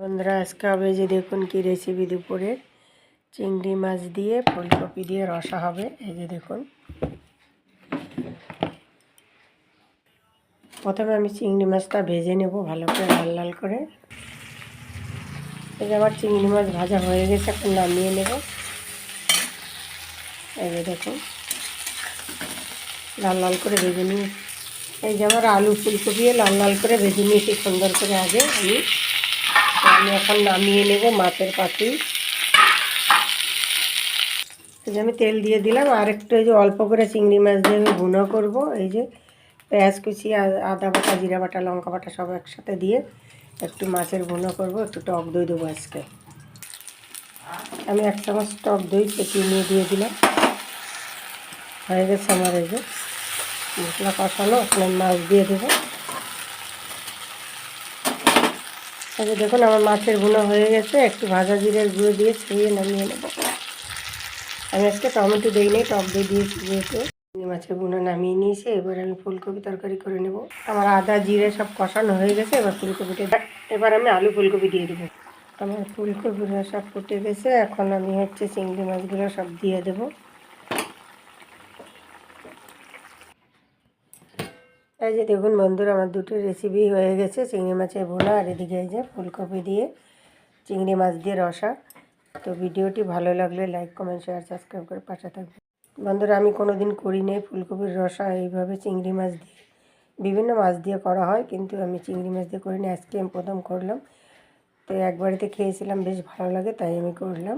বন্ধুরা, আজকে হবে যে দেখুন কি রেসিপি দুপুরে চিংড়ি মাছ দিয়ে, ফুলকপি দিয়ে রসা হবে, এই যে দেখুন। প্রথমে আমি চিংড়ি মাছটা ভেজে নেব ভালো করে, লাল লাল করে। এই যে আমার চিংড়ি মাছ ভাজা হয়ে গেছে, এখন নামিয়ে নেব। এই যে দেখুন, লাল লাল করে ভেজে নিয়ে এই যে আমার আলু ফুলকপি, লাল লাল করে ভেজে নিয়েছি, সুন্দর করে আগে আমি আমি এখন নামিয়ে নেব মাছের পাতি। এই যে আমি তেল দিয়ে দিলাম, আর একটু এই যে অল্প করে চিংড়ি মাছ দিয়ে আমি ভুনো করব। এই যে পেঁয়াজ কুচি আদা বাটা, জিরা বাটা, লঙ্কা বাটা সব একসাথে দিয়ে একটু মাছের ভুনো করব, একটু টক দই দেবো আজকে। আমি এক চামচ টক দই ফেটিয়ে নিয়ে দিয়ে দিলাম। হয়ে গেছে আমার এই যে মশলা কষানো আমি মাছ দিয়ে দেবো। যে দেখুন, আমার মাছের ভুনো হয়ে গেছে। একটু ভাজা জিরের গুঁড়ো দিয়ে ছড়িয়ে নামিয়ে নেব। আমি আজকে টমেটো দিই নেই টক দই দিয়েছি যেহেতু। মাছের বুনো নামিয়ে নিয়েছি, এবার আমি ফুলকপি তরকারি করে নেব। আমার আদা, জিরে সব কষানো হয়ে গেছে, এবার ফুলকপিটা এবার আমি আলু ফুলকপি দিয়ে দেবো। আমার ফুলকপিগুলো সব ফুটে গেছে, এখন আমি হচ্ছে চিংড়ি মাছগুলো সব দিয়ে দেবো। এই যে দেখুন বন্ধুরা, আমার দুটো রেসিপি হয়ে গেছে, চিংড়ি মাছের ভোলা আর এদিকে এই যে ফুলকপি দিয়ে চিংড়ি মাছ দিয়ে রসা। তো ভিডিওটি ভালো লাগলে লাইক কমেন্ট শেয়ার সাবস্ক্রাইব করে পাশে থাকবে বন্ধুরা, আমি কোনো দিন করি নাই ফুলকপির রসা, এইভাবে চিংড়ি মাছ দিয়ে। বিভিন্ন মাছ দিয়ে করা হয়, কিন্তু আমি চিংড়ি মাছ দিয়ে করিনি, আজকে আমি প্রথম করলাম। তো এক বাড়িতে খেয়েছিলাম, বেশ ভালো লাগে, তাই আমি করলাম।